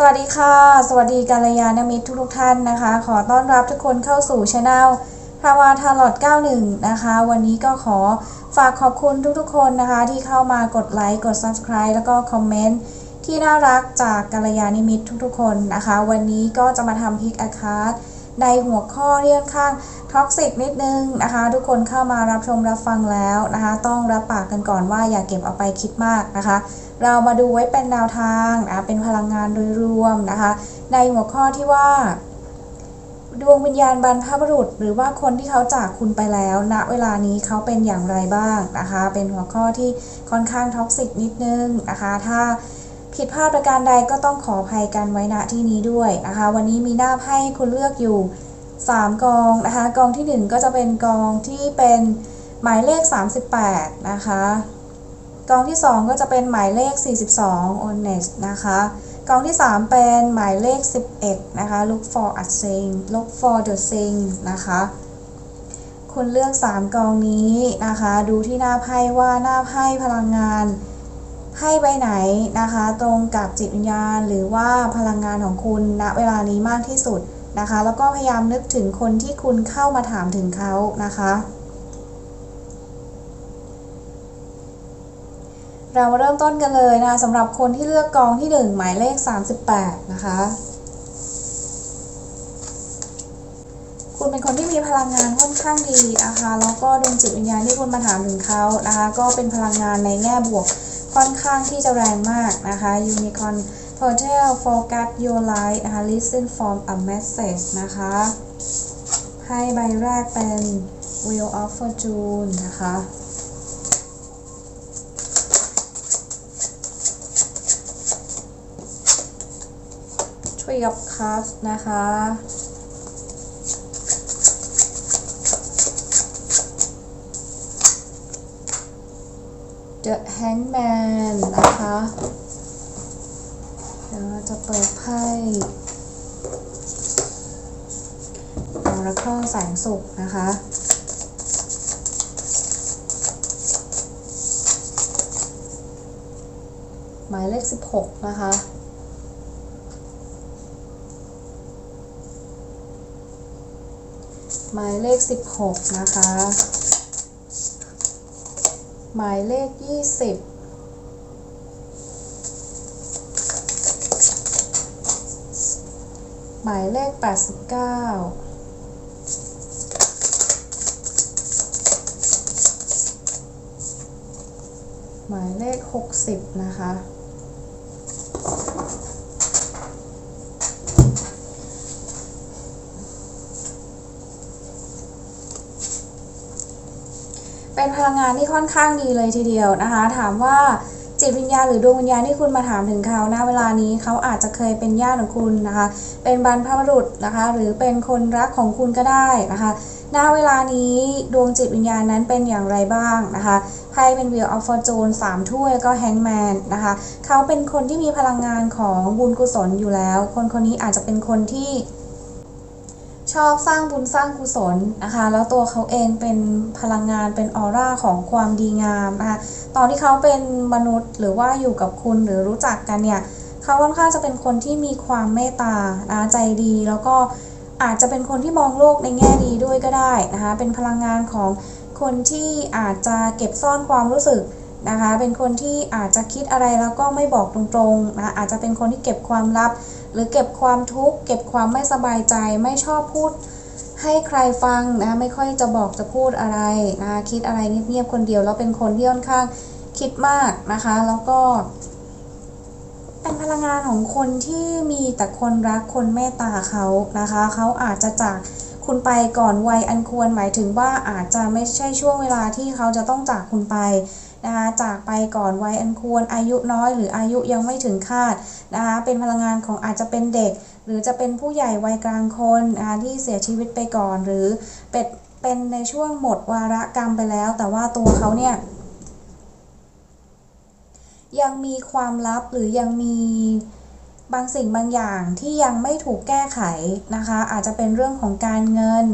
สวัสดีค่ะ สวัสดีกาลยานมิตรทุกๆท่านนะคะ ขอต้อนรับทุกคนเข้าสู่ช anel ทาวาทาร์ลอด91 นะคะ วันนี้ก็ขอฝากขอบคุณทุกๆคนนะคะ ที่เข้ามากดไลค์ กด subscribe แล้วก็คอมเมนต์ที่น่ารักจากกาลยาณมิตรทุกๆคนนะคะ วันนี้ก็จะมาทำพิกอาคาร์ ในหัวข้อเรื่องข้างท็อกซิกนิดนึงนะคะ ทุกคนเข้ามารับชมรับฟังแล้วนะคะ ต้องรับปากกันก่อนว่าอย่าเก็บเอาไปคิดมากนะคะ เรามาดูไว้เป็นแนวทางนะเป็นพลังงานโดยรวมนะคะ ในหัวข้อที่ว่าดวงวิญญาณบรรพบุรุษ หรือว่าคนที่เขาจากคุณไปแล้วณเวลานี้เขาเป็นอย่างไรบ้างนะคะ เป็นหัวข้อที่ค่อนข้างท็อกซิกนิดนึงนะคะ ถ้า ผิดพลาดประการใดก็ต้องขออภัยกันไว้ณที่นี้ด้วยนะคะ วันนี้มีหน้าให้คุณเลือกอยู่ 3 กองนะคะ กองทีหนึ่1 ก็จะเป็นกองที่เป็นหมายเลข 38 นะคะ กองที่ 2 ก็จะเป็นหมายเลข 42 honest นะคะ กองที่ 3 เป็นหมายเลข 11 นะคะ look for a thing look for the thing นะคะ คุณเลือก 3 กองนี้นะคะ ดูที่หน้าไพ่ว่าหน้าไพ่พลังงาน ไพ่ใบไหนนะคะ ตรงกับจิตวิญญาณ หรือว่าพลังงานของคุณณเวลานี้มากที่สุดนะคะ แล้วก็พยายามนึกถึงคนที่คุณเข้ามาถามถึงเขานะคะ เราเริ่มต้นกันเลยนะคะสำหรับคนที่เลือกกองที่ 1 หมายเลข 38 นะคะ คุณเป็นคนที่มีพลังงานค่อนข้างดีนะคะ แล้วก็ดวงจิตวิญญาณที่คุณมาถามถึงเขานะคะ ก็เป็นพลังงานในแง่บวก ค่อนข้างที่จะแรงมากนะคะ Unicorn Portal Focus Your Light นะคะ Listen from a Message นะคะไพ่ใบแรกเป็น Wheel of Fortune นะคะ Tree of Cups นะคะ The Hangman นะคะ เดี๋ยวเราจะเปิดไพ่ Oracle แสงสุขนะคะหมายเลข 16 นะคะ หมายเลข 16 นะคะ หมายเลข 20หมายเลข 89 หมายเลข 60 นะคะ พลังงานที่ค่อนข้างดีเลยทีเดียวนะคะ ถามว่าจิตวิญญาณหรือดวงวิญญาณที่คุณมาถามถึงเขาณเวลานี้เขาอาจจะเคยเป็นญาติของคุณนะคะ เป็นบรรพบุรุษนะคะ หรือเป็นคนรักของคุณก็ได้นะคะณเวลานี้ดวงจิตวิญญาณนั้นเป็นอย่างไรบ้างนะคะไพ่เป็น Wheel of Fortune 3ถ้วยก็ Hangman นะคะเขาเป็นคนที่มีพลังงานของบุญกุศลอยู่แล้ว คนคนนี้อาจจะเป็นคนที่ ชอบสร้างบุญสร้างกุศลนะคะ แล้วตัวเขาเองเป็นพลังงานเป็นออร่าของความดีงามนะคะตอนที่เขาเป็นมนุษย์หรือว่าอยู่กับคุณหรือรู้จักกันเนี่ยเขาค่อนข้างจะเป็นคนที่มีความเมตตาใจดีแล้วก็อาจจะเป็นคนที่มองโลกในแง่ดีด้วยก็ได้นะคะ เป็นพลังงานของคนที่อาจจะเก็บซ่อนความรู้สึกนะคะ เป็นคนที่อาจจะคิดอะไรแล้วก็ไม่บอกตรงๆนะ อาจจะเป็นคนที่เก็บความลับ หรือเก็บความทุกข์เก็บความไม่สบายใจไม่ชอบพูด ให้ใครฟังนะไม่ค่อยจะบอกจะพูดอะไรนะคิดอะไรเงียบๆคนเดียวแล้วเป็นคนที่ค่อนข้างคิดมากนะคะ แล้วก็ เป็นพลังงานของคนที่มีแต่คนรักคนเมตตาเขานะคะเขาอาจจะจากคุณไปก่อนวัยอันควรหมายถึงว่าอาจจะไม่ใช่ช่วงเวลาที่เขาจะต้องจากคุณไป นะคะจากไปก่อนวัยอันควรอายุน้อยหรืออายุยังไม่ถึงคาดนะคะเป็นพลังงานของอาจจะเป็นเด็ก หรือจะเป็นผู้ใหญ่วัยกลางคนนะคะที่เสียชีวิตไปก่อนหรือเป็นเป็นในช่วงหมดวาระกรรมไปแล้ว แต่ว่าตัวเขาเนี่ยยังมีความลับหรือยังมีบางสิ่งบางอย่างที่ยังไม่ถูกแก้ไขนะคะ อาจจะเป็นเรื่องของการเงิน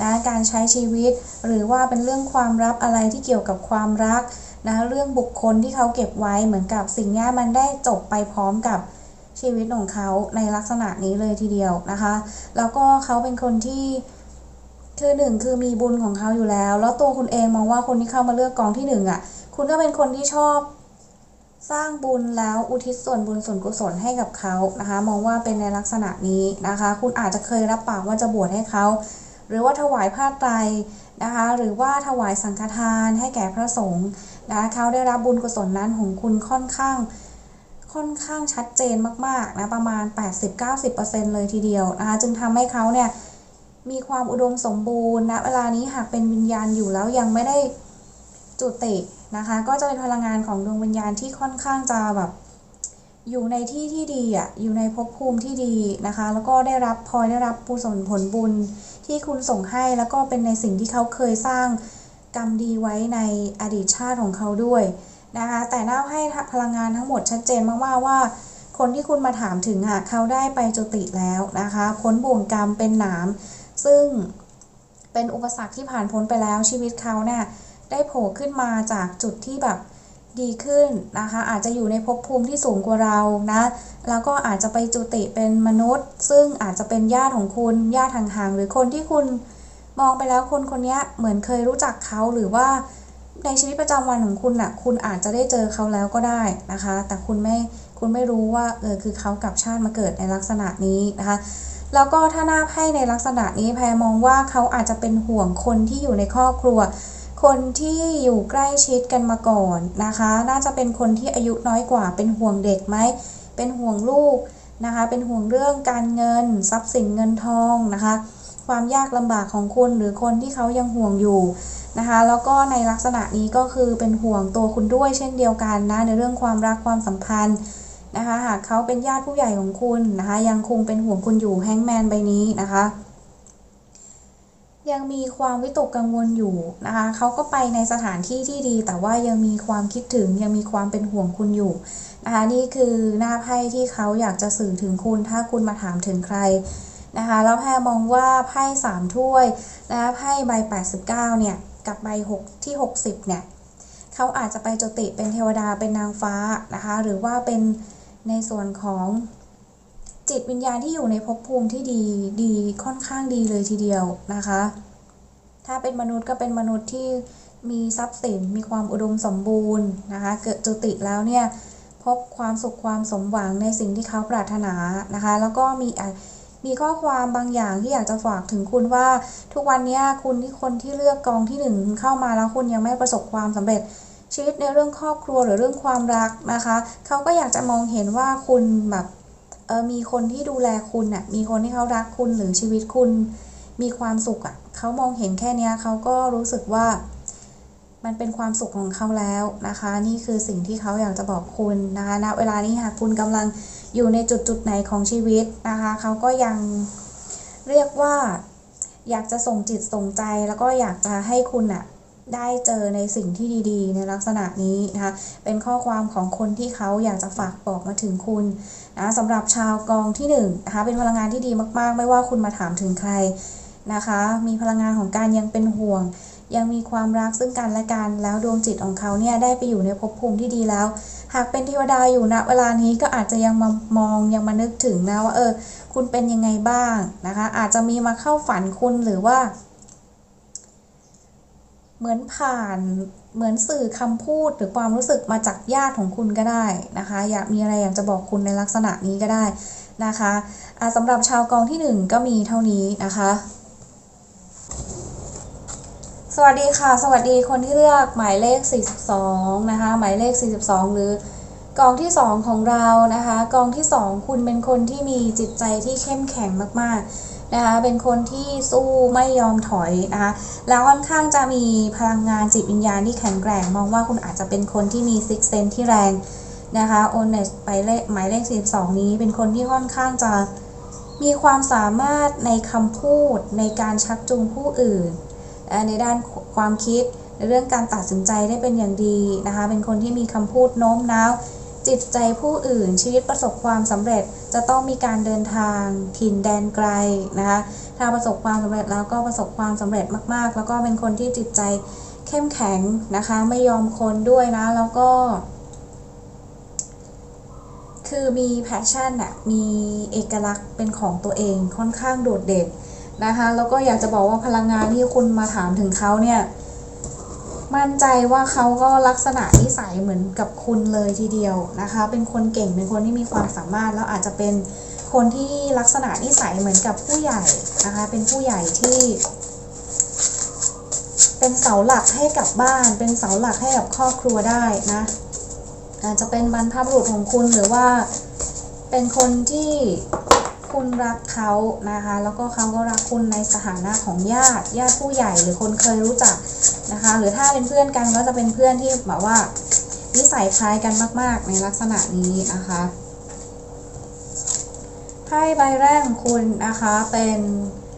นะการใช้ชีวิต หรือว่าเป็นเรื่องความลับอะไรที่เกี่ยวกับความรัก นะเรื่องบุคคลที่เขาเก็บไว้เหมือนกับสิ่งนี้มันได้จบไปพร้อมกับชีวิตของเขาในลักษณะนี้เลยทีเดียวนะคะ แล้วก็เขาเป็นคนที่คือหนึ่งคือมีบุญของเขาอยู่แล้ว แล้วตัวคุณเองมองว่าคนที่เข้ามาเลือกกองที่หนึ่งอะ คุณก็เป็นคนที่ชอบสร้างบุญแล้วอุทิศส่วนบุญส่วนกุศลให้กับเขานะคะ มองว่าเป็นในลักษณะนี้นะคะ คุณอาจจะเคยรับปากว่าจะบวชให้เขา หรือว่าถวายผ้าไตรนะคะ หรือว่าถวายสังฆทานให้แก่พระสงฆ์ นะเขาได้รับบุญกุศลนั้นของคุณค่อนข้างค่อนข้างชัดเจนมากๆนะประมาณ 80-90%เลยทีเดียวนะคะจึงทำให้เขาเนี่ยมีความอุดมสมบูรณ์นะเวลานี้หากเป็นวิญญาณอยู่แล้วยังไม่ได้จุตินะคะก็จะเป็นพลังงานของดวงวิญญาณที่ค่อนข้างจะแบบอยู่ในที่ที่ดีอะอยู่ในภพภูมิที่ดีนะคะ แล้วก็ได้รับพลอยได้รับกุศลผลบุญที่คุณส่งให้แล้วก็เป็นในสิ่งที่เขาเคยสร้าง กรรมดีไว้ในอดีตชาติของเขาด้วยนะคะ แต่น่าให้พลังงานทั้งหมดชัดเจนมากๆว่า คนที่คุณมาถามถึงอะเขาได้ไปจุติแล้วนะคะพ้นบ่วงกรรมเป็นหนาม ซึ่งเป็นอุปสรรคที่ผ่านพ้นไปแล้วชีวิตเขาเนี่ยได้โผล่ขึ้นมาจากจุดที่แบบดีขึ้นนะคะ อาจจะอยู่ในภพภูมิที่สูงกว่าเรานะ แล้วก็อาจจะไปจุติเป็นมนุษย์ ซึ่งอาจจะเป็นญาติของคุณญาติห่างๆหรือคนที่คุณ มองไปแล้วคนคนนี้เหมือนเคยรู้จักเขาหรือว่าในชีวิตประจำวันของคุณน่ะ คุณอาจจะได้เจอเขาแล้วก็ได้นะคะ แต่คุณไม่คุณไม่รู้ว่าเออคือเขากับชาติมาเกิดในลักษณะนี้นะคะ แล้วก็ถ้าหน้าไพ่ในลักษณะนี้แพรมองว่าเขาอาจจะเป็นห่วงคนที่อยู่ในครอบครัว คนที่อยู่ใกล้ชิดกันมาก่อนนะคะ น่าจะเป็นคนที่อายุน้อยกว่า เป็นห่วงเด็กไหม เป็นห่วงลูกนะคะ เป็นห่วงเรื่องการเงิน ทรัพย์สินเงินทองนะคะ ความยากลำบากของคุณหรือคนที่เขายังห่วงอยู่นะคะ แล้วก็ในลักษณะนี้ก็คือเป็นห่วงตัวคุณด้วยเช่นเดียวกันนะในเรื่องความรักความสัมพันธ์นะคะหากเขาเป็นญาติผู้ใหญ่ของคุณนะคะยังคงเป็นห่วงคุณอยู่แฮงแมนใบนี้นะคะยังมีความวิตกกังวลอยู่นะคะเขาก็ไปในสถานที่ที่ดี แต่ว่ายังมีความคิดถึงยังมีความเป็นห่วงคุณอยู่นะคะนี่คือหน้าไพ่ที่เขาอยากจะสื่อถึงคุณถ้าคุณมาถามถึงใคร นะคะแล้วแพรมองว่าไพ่สามถ้วยนะคะไพ่ใบ 89 เนี่ย กับใบ 6 ที่ 60 เนี่ยเขาอาจจะไปจุติเป็นเทวดาเป็นนางฟ้านะคะ หรือว่าเป็นในส่วนของจิตวิญญาณที่อยู่ในภพภูมิที่ดีดีค่อนข้างดีเลยทีเดียวนะคะ ถ้าเป็นมนุษย์ก็เป็นมนุษย์ที่มีทรัพย์สินมีความอุดมสมบูรณ์นะคะ เกิดจุติแล้วเนี่ยพบความสุขความสมหวังในสิ่งที่เขาปรารถนานะคะ แล้วก็มี มีข้อความบางอย่างที่อยากจะฝากถึงคุณว่า ทุกวันนี้คุณที่คนที่เลือกกองที่หนึ่งเข้ามาแล้วคุณยังไม่ประสบความสำเร็จชีวิตในเรื่องครอบครัวหรือเรื่องความรักนะคะเขาก็อยากจะมองเห็นว่าคุณแบบเออมีคนที่ดูแลคุณน่ะมีคนที่เขารักคุณหรือชีวิตคุณมีความสุขอะเขามองเห็นแค่นี้เขาก็รู้สึกว่า มันเป็นความสุขของเขาแล้วนะคะ นี่คือสิ่งที่เขาอยากจะบอกคุณนะคะณเวลานี้หากคุณกำลังอยู่ในจุดจุดไหนของชีวิตนะคะ เขาก็ยังเรียกว่า อยากจะส่งจิตส่งใจแล้วก็อยากจะให้คุณอะได้เจอในสิ่งที่ดีๆ ในลักษณะนี้นะคะ เป็นข้อความของคนที่เขาอยากจะฝากบอกมาถึงคุณนะสำหรับชาวกองที่1นนะคะเป็นพลังงานที่ดีมากๆ ไม่ว่าคุณมาถามถึงใครนะคะ มีพลังงานของการยังเป็นห่วง ยังมีความรักซึ่งกันและกัน แล้วดวงจิตของเขาเนี่ยได้ไปอยู่ในภพภูมิที่ดีแล้ว หากเป็นเทวดาอยู่ณเวลานี้ก็อาจจะยังมามองยังมานึกถึงนะว่าเออ คุณเป็นยังไงบ้างนะคะ อาจจะมีมาเข้าฝันคุณหรือว่า เหมือนผ่านเหมือนสื่อคำพูดหรือความรู้สึกมาจากญาติของคุณก็ได้นะคะ อยากมีอะไรอยากจะบอกคุณในลักษณะนี้ก็ได้นะคะะสำหรับชาวกองที่ 1 ก็มีเท่านี้นะคะ สวัสดีค่ะ สวัสดีคนที่เลือกหมายเลข 42 นะคะ หมายเลข 42 หรือกองที่ 2 ของเรานะคะ กองที่ 2 คุณเป็นคนที่มีจิตใจที่เข้มแข็งมากๆนะคะ เป็นคนที่สู้ไม่ยอมถอยนะคะ แล้วค่อนข้างจะมีพลังงานจิตวิญญาณที่แข็งแกร่ง มองว่าคุณอาจจะเป็นคนที่มีซิกเซนที่แรงนะคะโอนเนสไปเลขหมายเลข 42 นี้เป็นคนที่ค่อนข้างจะมีความสามารถในคำพูดในการชักจูงผู้อื่น ในด้านความคิดในเรื่องการตัดสินใจได้เป็นอย่างดีนะคะ เป็นคนที่มีคำพูดโน้มน้าว จิตใจผู้อื่นชีวิตประสบความสำเร็จจะต้องมีการเดินทางถิ่นแดนไกลนะคะถ้าประสบความสำเร็จแล้วก็ประสบความสำเร็จมาก ๆ แล้วก็เป็นคนที่จิตใจเข้มแข็งนะคะ ไม่ยอมคนด้วยนะ แล้วก็ คือมีแพชชั่นอะมีเอกลักษณ์เป็นของตัวเองค่อนข้างโดดเด่น นะคะแล้วก็อยากจะบอกว่าพลังงานที่คุณมาถามถึงเขาเนี่ยมั่นใจว่าเขาก็ลักษณะนิสัยเหมือนกับคุณเลยทีเดียวนะคะ เป็นคนเก่งเป็นคนที่มีความสามารถแล้วอาจจะเป็นคนที่ลักษณะนิสัยเหมือนกับผู้ใหญ่นะคะ เป็นผู้ใหญ่ที่ เป็นเสาหลักให้กับบ้าน เป็นเสาหลักให้กับครอบครัวได้นะอาจจะเป็นบรรพบุรุษของคุณหรือว่าเป็นคนที่ คุณรักเขานะคะ แล้วก็เขาก็รักคุณในสถานะของญาติญาติผู้ใหญ่หรือคนเคยรู้จักนะคะ หรือถ้าเป็นเพื่อนกันก็จะเป็นเพื่อนที่แบบว่านิสัยคล้ายกันมาก ๆ ในลักษณะนี้นะคะไพ่ใบแรกของคุณนะคะเป็น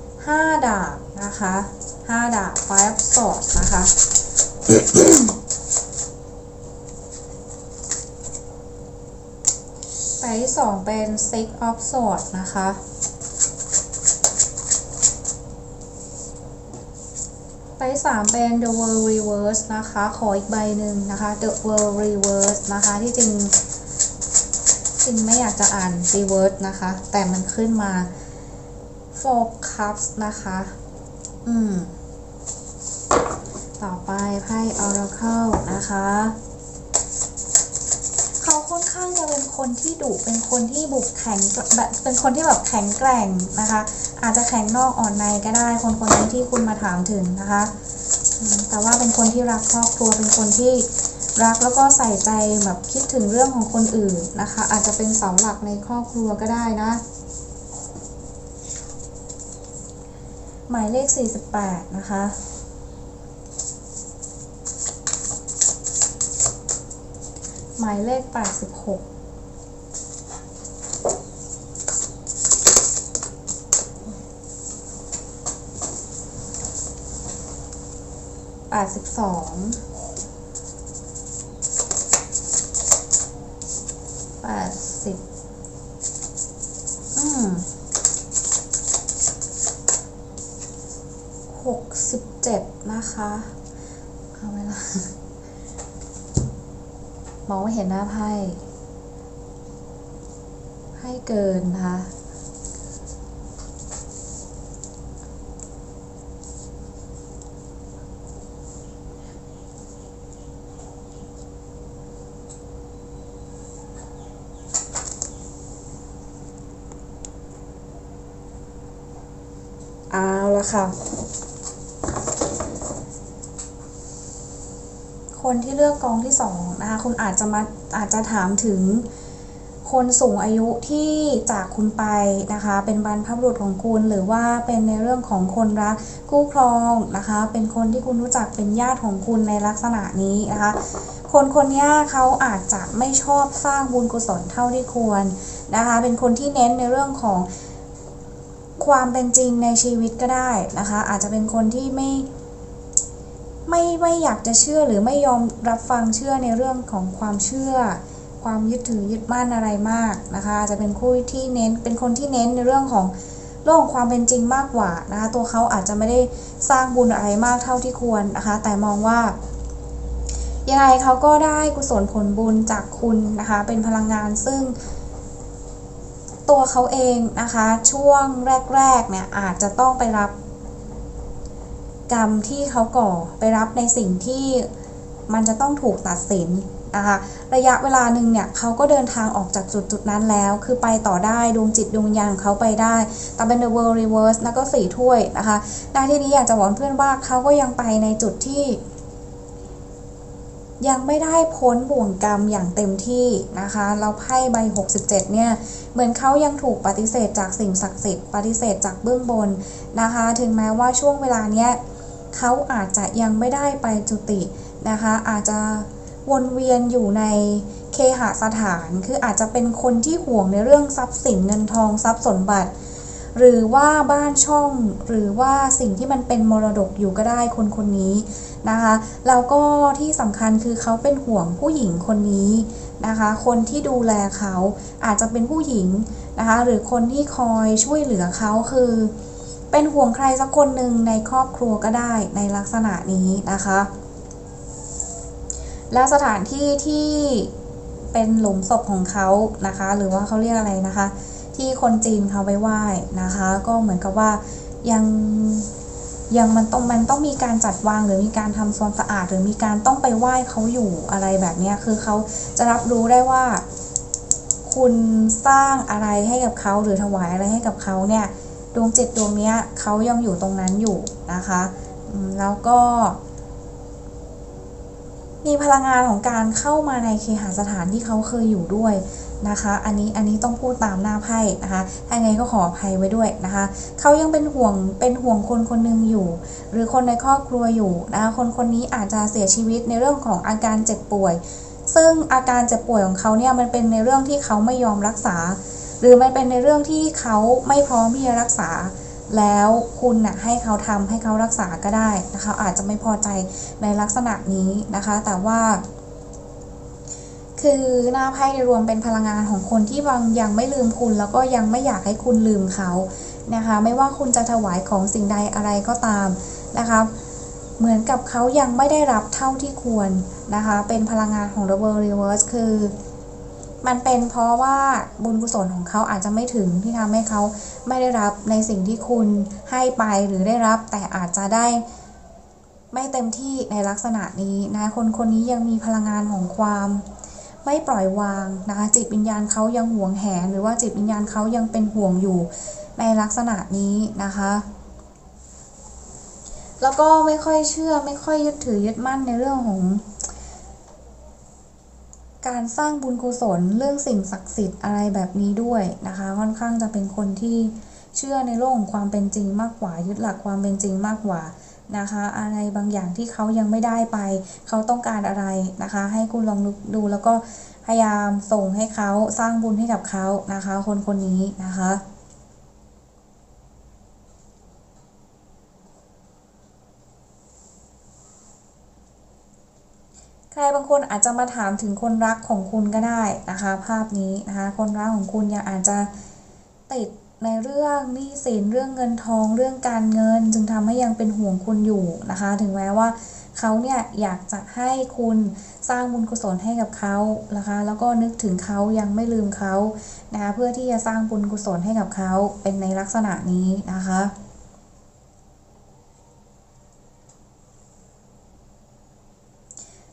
5ดาบนะคะ5ดาบ five swords นะคะ ใบ ที่สองเป็น six of swords นะคะ ใบสามเป็น the world reverse นะคะ ขออีกใบหนึ่งนะคะ the world reverse นะคะ ที่จริง จริงไม่อยากจะอ่าน reverse นะคะ แต่มันขึ้นมา four cups นะคะ อืม ต่อไปไพ่ oracle นะคะ คนที่ดุเป็นคนที่บุกแข็งแบบเป็นคนที่แบบแข็งแกร่งนะคะ อาจจะแข็งนอกอ่อนในก็ได้ คนคนนี้ที่คุณมาถามถึงนะคะ แต่ว่าเป็นคนที่รักครอบครัวเป็นคนที่รักแล้วก็ใส่ใจแบบคิดถึงเรื่องของคนอื่นนะคะ อาจจะเป็นเสาหลักในครอบครัวก็ได้นะ หมายเลข 48 นะคะหมายเลข 86 แปดสิบสองแปดสิบอืมหกสิบเจ็ดนะคะ เอาเวลามองไม่เห็นหน้าไพ่ให้เกินนะคะ ค่ะ คนที่เลือกกองที่สองนะคะคุณอาจจะมาอาจจะถามถึงคนสูงอายุที่จากคุณไปนะคะ เป็นบรรพบุรุษของคุณ หรือว่าเป็นในเรื่องของคนรักคู่ครองนะคะ เป็นคนที่คุณรู้จักเป็นญาติของคุณในลักษณะนี้นะคะ คนคนนี้เขาอาจจะไม่ชอบสร้างบุญกุศลเท่าที่ควรนะคะ เป็นคนที่เน้นในเรื่องของ ความเป็นจริงในชีวิตก็ได้นะคะ อาจจะเป็นคนที่ไม่ไม่ไม่อยากจะเชื่อหรือไม่ยอมรับฟังเชื่อในเรื่องของความเชื่อ ความยึดถือยึดมั่นอะไรมากนะคะจจะเป็นคู่ที่เน้นเป็นคนที่เน้นในเรื่องของเรื่องของความเป็นจริงมากกว่านะคะตัวเขาอาจจะไม่ได้สร้างบุญอะไรมากเท่าที่ควรนะคะแต่มองว่ายังไงเขาก็ได้กุศลผลบุญจากคุณนะคะเป็นพลังงานซึ่ง ตัวเขาเองนะคะ ช่วงแรกๆเนี่ยอาจจะต้องไปรับ กรรมที่เขาก่อไปรับในสิ่งที่มันจะต้องถูกตัดสินนะคะระยะเวลาหนึ่งเนี่ยเขาก็เดินทางออกจากจุดจุดนั้นแล้ว คือไปต่อได้ดวงจิตดวงวิญญาณของเขาไปได้ แต่เป็น the world reverse แล้วก็สี่ถ้วยนะคะในที่นี้อยากจะบอกเพื่อนว่าเขาก็ยังไปในจุดที่ ยังไม่ได้พ้นบ่วงกรรมอย่างเต็มที่นะคะเราไพ่ใบ 67 เนี่ย เหมือนเขายังถูกปฏิเสธจากสิ่งศักดิ์สิทธิ์ปฏิเสธจากเบื้องบนนะคะ ถึงแม้ว่าช่วงเวลาเนี้ยเขาอาจจะยังไม่ได้ไปจุตินะคะ อาจจะวนเวียนอยู่ในเคหสถาน คืออาจจะเป็นคนที่ห่วงในเรื่องทรัพย์สินเงินทองทรัพย์สมบัติ หรือว่าบ้านช่องหรือว่าสิ่งที่มันเป็นมรดกอยู่ก็ได้คนคนนี้ นะคะ แล้วก็ที่สำคัญคือเขาเป็นห่วงผู้หญิงคนนี้นะคะ คนที่ดูแลเขาอาจจะเป็นผู้หญิงนะคะ หรือคนที่คอยช่วยเหลือเขาคือ เป็นห่วงใครสักคนหนึ่งในครอบครัวก็ได้ในลักษณะนี้นะคะ และสถานที่ที่เป็นหลุมศพของเขานะคะ หรือว่าเขาเรียกอะไรนะคะ ที่คนจีนเขาไปไหว้นะคะ ก็เหมือนกับว่ายัง ยังมันต้องมันต้องมีการจัดวางหรือมีการทำความสะอาด หรือมีการต้องไปไหว้เขาอยู่อะไรแบบเนี้ยคือเขาจะรับรู้ได้ว่า คุณสร้างอะไรให้กับเขาหรือถวายอะไรให้กับเขาเนี่ยดวงจิตดวงเนี้ยเขายังอยู่ตรงนั้นอยู่นะคะแล้วก็ มีพลังงานของการเข้ามาในเคหสถานที่เขาเคยอยู่ด้วย นะคะ อันนี้อันนี้ต้องพูดตามหน้าไพ่นะคะถ้าไงก็ขออภัยไว้ด้วยนะคะ เขายังเป็นห่วงเป็นห่วงคนคนหนึ่งอยู่ หรือคนในครอบครัวอยู่นะคะคนคนนี้อาจจะเสียชีวิตในเรื่องของอาการเจ็บป่วย ซึ่งอาการเจ็บป่วยของเขาเนี่ยมันเป็นในเรื่องที่เขาไม่ยอมรักษา หรือมันเป็นในเรื่องที่เขาไม่พร้อมที่จะรักษาแล้วคุณน่ะให้เขาทำให้เขารักษาก็ได้นะคะ อาจจะไม่พอใจในลักษณะนี้นะคะ แต่ว่า คือหน้าไพ่รวมเป็นพลังงานของคนที่บางยังไม่ลืมคุณ แล้วก็ยังไม่อยากให้คุณลืมเขานะคะ ไม่ว่าคุณจะถวายของสิ่งใดอะไรก็ตามนะคะเหมือนกับเขายังไม่ได้รับเท่าที่ควรนะคะ เป็นพลังงานของ The World Reverse คือ มันเป็นเพราะว่าบุญกุศลของเขาอาจจะไม่ถึงที่ทำให้เขาไม่ได้รับในสิ่งที่คุณให้ไปหรือได้รับ แต่อาจจะได้ไม่เต็มที่ในลักษณะนี้นะคนคนนี้ยังมีพลังงานของความ ไม่ปล่อยวางนะคะจิตวิญญาณเขายังห่วงแหน หรือว่าจิตวิญญาณเขายังเป็นห่วงอยู่ในลักษณะนี้นะคะแล้วก็ไม่ค่อยเชื่อไม่ค่อยยึดถือยึดมั่นในเรื่องของ การสร้างบุญกุศลเรื่องสิ่งศักดิ์สิทธิ์อะไรแบบนี้ด้วยนะคะ ค่อนข้างจะเป็นคนที่เชื่อในโลกของความเป็นจริงมากกว่า ยึดหลักความเป็นจริงมากกว่า นะคะ อะไรบางอย่างที่เขายังไม่ได้ไป เขาต้องการอะไรนะคะ ให้คุณลองดูแล้วก็พยายามส่งให้เขาสร้างบุญให้กับเขานะคะ คนคนนี้นะคะใครบางคนอาจจะมาถามถึงคนรักของคุณก็ได้นะคะ ภาพนี้นะคะ คนรักของคุณยังอาจจะติด ในเรื่องหนี้สินเรื่องเงินทองเรื่องการเงิน จึงทำให้ยังเป็นห่วงคุณอยู่นะคะ ถึงแม้ว่าเขาเนี่ยอยากจะให้คุณสร้างบุญกุศลให้กับเขานะคะ แล้วก็นึกถึงเขายังไม่ลืมเขานะคะเพื่อที่จะสร้างบุญกุศลให้กับเขาเป็นในลักษณะนี้นะคะ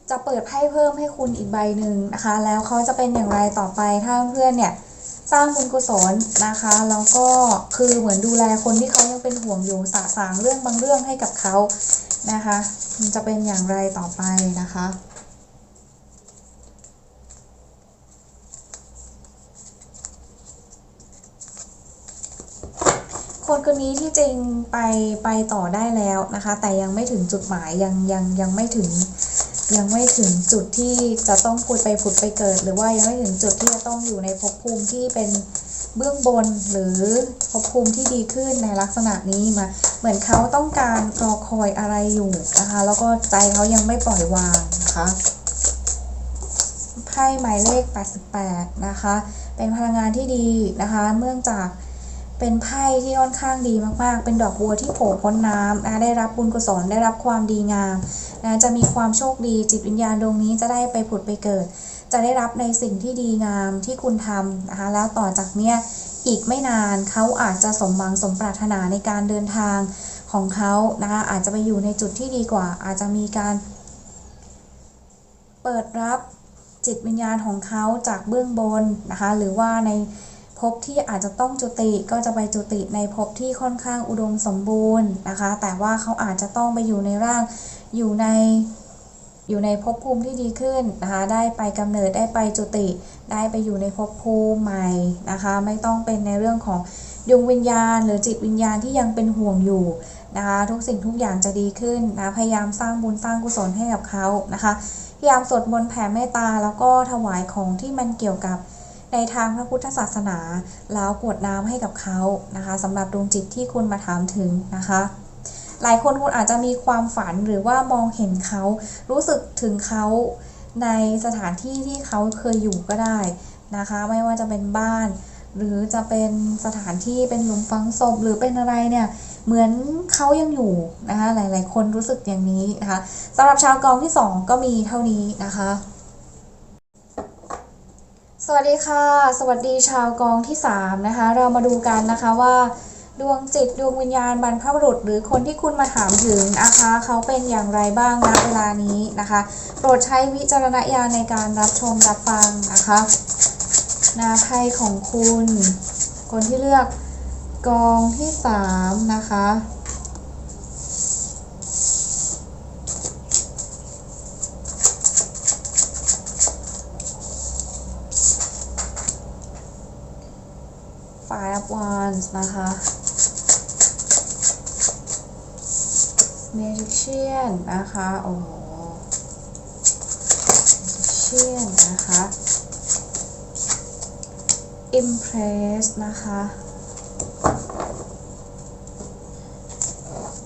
จะเปิดไพ่เพิ่มให้คุณอีกใบหนึ่งนะคะ แล้วเขาจะเป็นอย่างไรต่อไปถ้าเพื่อนเนี่ย สร้างบุญกุศลนะคะ แล้วก็คือเหมือนดูแลคนที่เขายังเป็นห่วงอยู่สะสางเรื่องบางเรื่องให้กับเขานะคะมันจะเป็นอย่างไรต่อไปนะคะคนคนนี้ที่จริงไปไปต่อได้แล้วนะคะ แต่ยังไม่ถึงจุดหมายยังยังยังไม่ถึง ยังไม่ถึงจุดที่จะต้องผุดไปผุดไปเกิด หรือว่ายังไม่ถึงจุดที่จะต้องอยู่ในภพภูมิที่เป็นเบื้องบนหรือภพภูมิที่ดีขึ้นในลักษณะนี้มา เหมือนเขาต้องการรอคอยอะไรอยู่นะคะ แล้วก็ใจเขายังไม่ปล่อยวางนะคะไพ่หมายเลข 88 นะคะ เป็นพลังงานที่ดีนะคะ เนื่องจาก เป็นไพ่ที่ค่อนข้างดีมากๆ เป็นดอกบัวที่โผล่พ้นน้ำนะได้รับบุญกุศลได้รับความดีงามนะจะมีความโชคดีจิตวิญญาณดวงนี้จะได้ไปผุดไปเกิด จะได้รับในสิ่งที่ดีงามที่คุณทำนะคะแล้วต่อจากเนี้ยอีกไม่นานเขาอาจจะสมหวังสมปรารถนาในการเดินทางของเขานะคะอาจจะไปอยู่ในจุดที่ดีกว่า อาจจะมีการ เปิดรับจิตวิญญาณของเขาจากเบื้องบนนะคะหรือว่าใน ภพที่อาจจะต้องจุติก็จะไปจุติในภพที่ค่อนข้างอุดมสมบูรณ์นะคะ แต่ว่าเขาอาจจะต้องไปอยู่ในร่างอยู่ในอยู่ในภพภูมิที่ดีขึ้นนะคะ ได้ไปกำเนิดได้ไปจุติ ได้ไปอยู่ในภพภูมิใหม่นะคะ ไม่ต้องเป็นในเรื่องของดวงวิญญาณ หรือจิตวิญญาณที่ยังเป็นห่วงอยู่นะคะ ทุกสิ่งทุกอย่างจะดีขึ้นนะ พยายามสร้างบุญสร้างกุศลให้กับเขานะคะ พยายามสวดมนต์แผ่เมตตาแล้วก็ถวายของที่มันเกี่ยวกับ ในทางพระพุทธศาสนา แล้วกวดน้ำให้กับเขานะคะสำหรับดวงจิตที่คุณมาถามถึงนะคะ หลายคนคุณอาจจะมีความฝันหรือว่ามองเห็นเขา รู้สึกถึงเขาในสถานที่ที่เขาเคยอยู่ก็ได้นะคะ ไม่ว่าจะเป็นบ้าน หรือจะเป็นสถานที่เป็นหลุมฝังศพหรือเป็นอะไรเนี่ยเหมือนเขายังอยู่นะคะหลาย ๆ คนรู้สึกอย่างนี้นะคะสำหรับชาวกองที่ 2 ก็มีเท่านี้นะคะ สวัสดีค่ะ สวัสดีชาวกองที่ 3 นะคะ เรามาดูกันนะคะว่า ดวงจิตดวงวิญญาณบรรพบุรุษ หรือคนที่คุณมาถามถึงนะคะเขาเป็นอย่างไรบ้างณเวลานี้นะคะ โปรดใช้วิจารณญาณในการรับชมรับฟังนะคะนาไพ่ของคุณ คนที่เลือกกองที่ 3 นะคะ Five of Wands นะคะ Magician นะคะ โอ้โห Magician นะคะ Impress นะคะ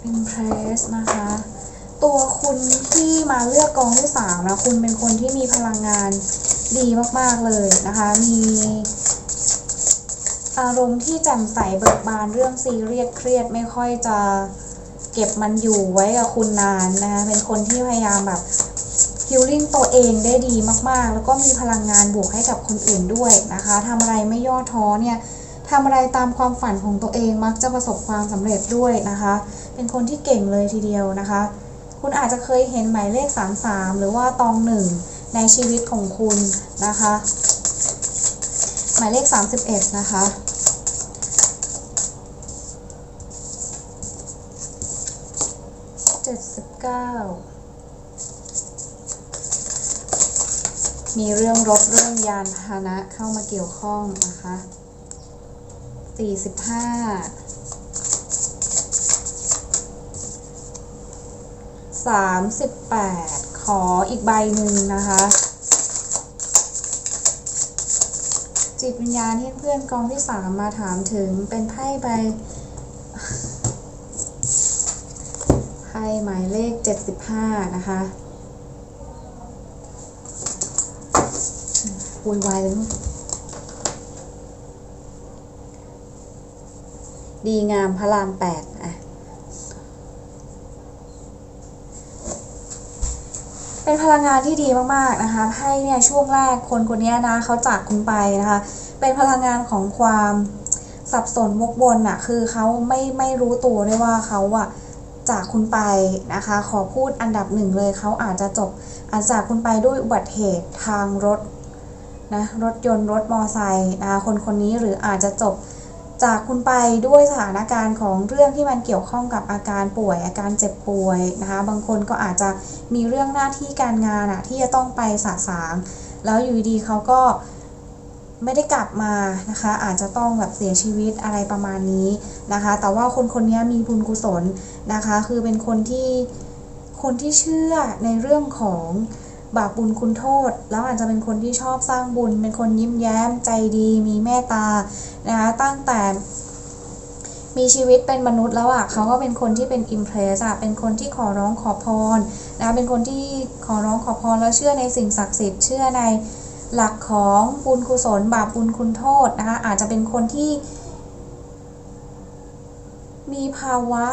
Impress นะคะ ตัวคุณที่มาเลือกกองที่สามนะ คุณเป็นคนที่มีพลังงานดีมาก ๆ เลยนะคะ มี อารมณ์ที่แจ่มใสเบิกบานเรื่องซีเรียสเครียดไม่ค่อยจะเก็บมันอยู่ไว้กับคุณนานนะคะเป็นคนที่พยายามแบบฮิลลิ่งตัวเองได้ดีมากๆ แล้วก็มีพลังงานบวกให้กับคนอื่นด้วยนะคะทำอะไรไม่ย่อท้อเนี่ยทำอะไรตามความฝันของตัวเองมักจะประสบความสำเร็จด้วยนะคะ เป็นคนที่เก่งเลยทีเดียวนะคะ คุณอาจจะเคยเห็นหมายเลข 33 หรือว่าตองหนึ่งในชีวิตของคุณนะคะ หมายเลข 31 นะคะ เจ็ดสิบเก้า มีเรื่องรถเรื่องยานพาหนะเข้ามาเกี่ยวข้องนะคะสี่สิบห้าสามสิบแปดขออีกใบหนึ่งนะคะ จิตวิญญาณที่เพื่อนกองที่สามมาถามถึงเป็นไพ่ใบไพ่หมายเลข 75 นะคะวุ่นวายเลยดีงามพระรามแปดอะ เป็นพลังงานที่ดีมากๆนะคะไพ่เนี่ยช่วงแรกคนคนนี้นะเขาจากคุณไปนะคะ เป็นพลังงานของความสับสนวกวนอะคือเขาไม่ไม่รู้ตัวด้วยว่าเขาอะจากคุณไปนะคะ ขอพูดอันดับหนึ่งเลยเขาอาจจะจบอาจจากคุณไปด้วยอุบัติเหตุทางรถนะรถยนต์รถมอไซค์นะคะคนคนนี้หรืออาจจะจบ จากคุณไปด้วยสถานการณ์ของเรื่องที่มันเกี่ยวข้องกับอาการป่วย อาการเจ็บป่วยนะคะบางคนก็อาจจะมีเรื่องหน้าที่การงานอะที่จะต้องไปสะสาง แล้วอยู่ดีเขาก็ไม่ได้กลับมานะคะ อาจจะต้องแบบเสียชีวิตอะไรประมาณนี้นะคะ แต่ว่าคนคนนี้มีบุญกุศลนะคะ คือเป็นคนที่คนที่เชื่อในเรื่องของ บาปบุญคุณโทษ แล้วอาจจะเป็นคนที่ชอบสร้างบุญ เป็นคนยิ้มแย้มใจดีมีเมตตานะคะตั้งแต่มีชีวิตเป็นมนุษย์แล้วอะ่ะเขาก็เป็นคนที่เป็นอิมเพรสอะเป็นคนที่ขอร้องขอพรนะคะเป็นคนที่ขอร้องขอพรแล้วเชื่อในสิ่งศักดิ์สิทธิ์เชื่อในหลักของบุญกุศล บาปบุญคุณโทษนะคะอาจจะเป็นคนที่ มีภาวะ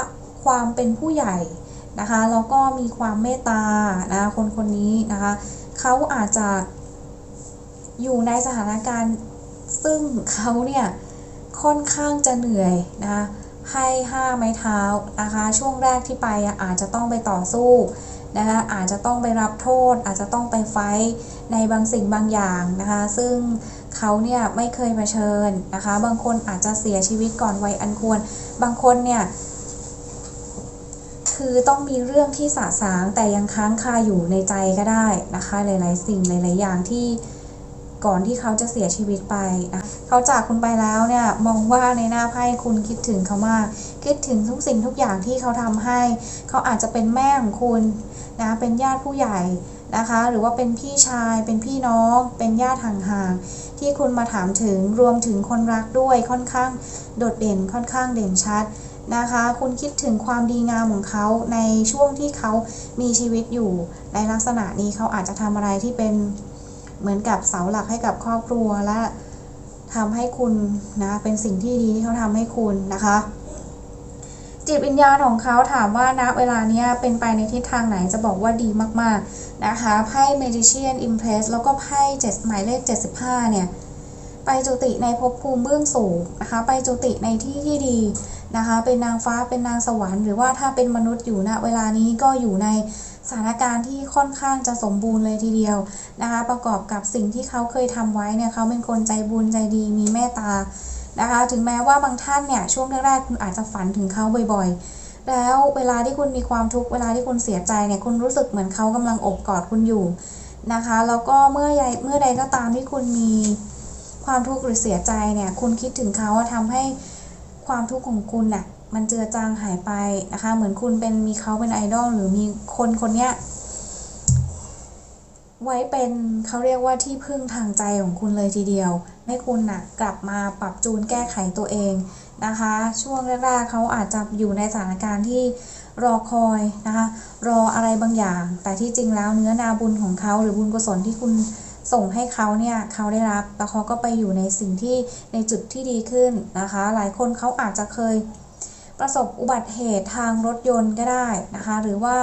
ความเป็นผู้ใหญ่ นะคะแล้วก็มีความเมตตานะคนคนนี้นะคะเขาอาจจะอยู่ในสถานการณ์ซึ่งเขาเนี่ยค่อนข้างจะเหนื่อยนะคะให้ห้าไม้เท้านะคะช่วงแรกที่ไปอาจจะต้องไปต่อสู้นะคะอาจจะต้องไปรับโทษ อาจจะต้องไปไฟท์ในบางสิ่งบางอย่างนะคะซึ่งเขาเนี่ยไม่เคยมาเชิญนะคะบางคนอาจจะเสียชีวิตก่อนวัยอันควร บางคนเนี่ย คือต้องมีเรื่องที่สะสางแต่ยังค้างคาอยู่ในใจก็ได้นะคะ หลาย ๆ สิ่งหลาย ๆ อย่างที่ก่อนที่เขาจะเสียชีวิตไปนะเขาจากคุณไปแล้วเนี่ยมองว่าในหน้าไพ่คุณคิดถึงเขามาก คิดถึงทุกสิ่งทุกอย่างที่เขาทำให้ เขาอาจจะเป็นแม่ของคุณนะเป็นญาติผู้ใหญ่นะคะ หรือว่าเป็นพี่ชาย เป็นพี่น้อง เป็นญาติห่างๆที่คุณมาถามถึงรวมถึงคนรักด้วยค่อนข้างโดดเด่นค่อนข้างเด่นชัด นะคะ คุณคิดถึงความดีงามของเขาในช่วงที่เขามีชีวิตอยู่ ในลักษณะนี้เขาอาจจะทำอะไรที่เป็นเหมือนกับเสาหลักให้กับครอบครัวและทำให้คุณนะเป็นสิ่งที่ดีที่เขาทำให้คุณนะคะจิตวิญญาณของเขาถามว่าณเวลาเนี้ยเป็นไปในทิศทางไหนจะบอกว่าดีมากๆนะคะไพ่ Magician Impress แล้วก็ไพ่7หมายเลข 75 เนี่ย ไปจุติในภพภูมิเบื้องสูงนะคะ ไปจุติในที่ที่ดีนะคะ เป็นนางฟ้าเป็นนางสวรรค์หรือว่าถ้าเป็นมนุษย์อยู่ณเวลานี้ก็อยู่ในสถานการณ์ที่ค่อนข้างจะสมบูรณ์เลยทีเดียวนะคะ ประกอบกับสิ่งที่เขาเคยทำไว้เนี่ยเขาเป็นคนใจบุญใจดีมีเมตตานะคะ ถึงแม้ว่าบางท่านเนี่ยช่วงแรกๆคุณอาจจะฝันถึงเขาบ่อยๆ แล้วเวลาที่คุณมีความทุกข์เวลาที่คุณเสียใจเนี่ยคุณรู้สึกเหมือนเขากำลังอบกอดคุณอยู่นะคะ แล้วก็เมื่อใดเมื่อใดก็ตามที่คุณมี ความทุกข์หรือเสียใจเนี่ย คุณคิดถึงเขาทำให้ความทุกข์ของคุณน่ะ มันเจือจางหายไปนะคะ เหมือนคุณเป็นมีเขาเป็นไอดอลหรือมีคนคนเนี้ยไว้เป็นเขาเรียกว่าที่พึ่งทางใจของคุณเลยทีเดียว ให้คุณน่ะกลับมาปรับจูนแก้ไขตัวเองนะคะ ช่วงแรกๆเขาอาจจะอยู่ในสถานการณ์ที่รอคอยนะคะ รออะไรบางอย่าง แต่ที่จริงแล้วเนื้อนาบุญของเขาหรือบุญกุศลที่คุณ ส่งให้เขาเนี่ยเขาได้รับแล้วเขาก็ไปอยู่ในสิ่งที่ในจุดที่ดีขึ้นนะคะ หลายคนเขาอาจจะเคยประสบอุบัติเหตุทางรถยนต์ก็ได้นะคะ หรือว่า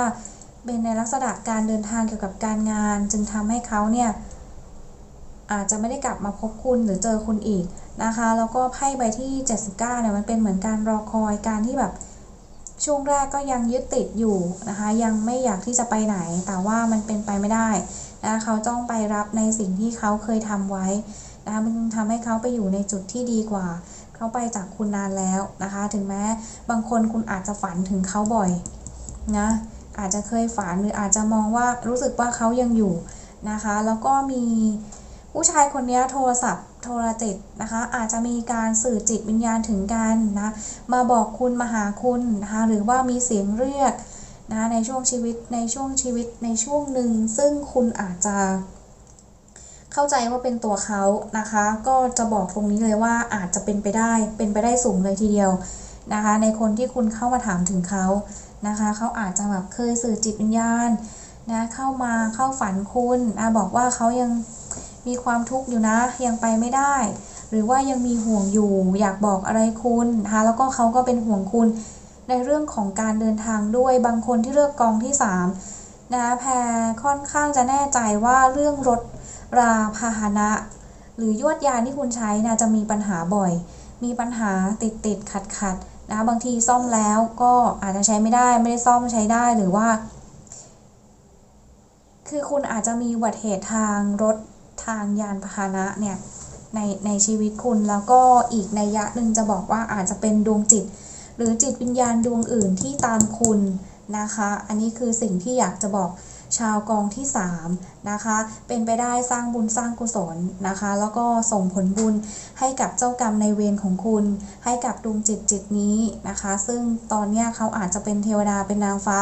เป็นในลักษณะการเดินทางเกี่ยวกับการงาน จึงทำให้เขาเนี่ยอาจจะไม่ได้กลับมาพบคุณหรือเจอคุณอีกนะคะ แล้วก็ไพ่ใบที่ 79เนี่ยมันเป็นเหมือนการรอคอยการที่แบบช่วงแรกก็ยังยึดติดอยู่นะคะ ยังไม่อยากที่จะไปไหน แต่ว่ามันเป็นไปไม่ได้ นะเขาต้องไปรับในสิ่งที่เขาเคยทำไว้นะคะมันทำให้เขาไปอยู่ในจุดที่ดีกว่า เขาไปจากคุณนานแล้วนะคะ ถึงแม้บางคนคุณอาจจะฝันถึงเขาบ่อยนะอาจจะเคยฝันหรืออาจจะมองว่ารู้สึกว่าเขายังอยู่นะคะ แล้วก็มีผู้ชายคนนี้โทรศัพท์โทรจิตนะคะ อาจจะมีการสื่อจิตวิญญาณถึงกันนะ มาบอกคุณมาหาคุณนะคะหรือว่ามีเสียงเรียก นะในช่วงชีวิตในช่วงชีวิตในช่วงหนึ่งซึ่งคุณอาจจะ เข้าใจว่าเป็นตัวเขานะคะ ก็จะบอกตรงนี้เลยว่าอาจจะเป็นไปได้เป็นไปได้สูงเลยทีเดียวนะคะ ในคนที่คุณเข้ามาถามถึงเขานะคะเขาอาจจะแบบเคยสื่อจิตวิญญาณนะเข้ามาเข้าฝันคุณนะบอกว่าเขายังมีความทุกข์อยู่นะยังไปไม่ได้ หรือว่ายังมีห่วงอยู่อยากบอกอะไรคุณนะคะแล้วก็เขาก็เป็นห่วงคุณ ในเรื่องของการเดินทางด้วยบางคนที่เลือกกองที่3นะแพรค่อนข้างจะแน่ใจว่าเรื่องรถราพาหนะ หรือยวดยานที่คุณใช้นะจะมีปัญหาบ่อย มีปัญหาติดติดขัดขัดนะบางทีซ่อมแล้วก็อาจจะใช้ไม่ได้ไม่ได้ซ่อมใช้ได้หรือว่า คือคุณอาจจะมีอุบัติเหตุทางรถทางยานพาหนะเนี่ยในในชีวิตคุณแล้วก็อีกในยะหนึ่งจะบอกว่าอาจจะเป็นดวงจิต หรือจิตวิญญาณดวงอื่นที่ตามคุณนะคะ อันนี้คือสิ่งที่อยากจะบอกชาวกองที่3นะคะ เป็นไปได้สร้างบุญสร้างกุศลนะคะ แล้วก็ส่งผลบุญให้กับเจ้ากรรมในเวรของคุณ ให้กับดวงจิตจิตนี้นะคะ ซึ่งตอนนี้เขาอาจจะเป็นเทวดาเป็นนางฟ้า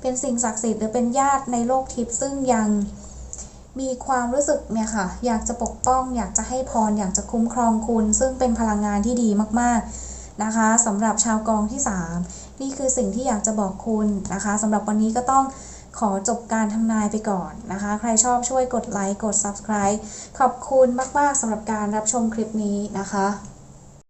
เป็นสิ่งศักดิ์สิทธิ์หรือเป็นญาติในโลกทิพย์ซึ่งยังมีความรู้สึกเนี่ยค่ะ อยากจะปกป้อง อยากจะให้พร อยากจะคุ้มครองคุณ ซึ่งเป็นพลังงานที่ดีมากๆ นะคะสำหรับชาวกองที่ 3 นี่คือสิ่งที่อยากจะบอกคุณนะคะสำหรับวันนี้ก็ต้องขอจบการทำนายไปก่อนนะคะ ใครชอบช่วยกดไลค์ กด subscribe ขอบคุณมาก ๆสำหรับการรับชมคลิปนี้นะคะ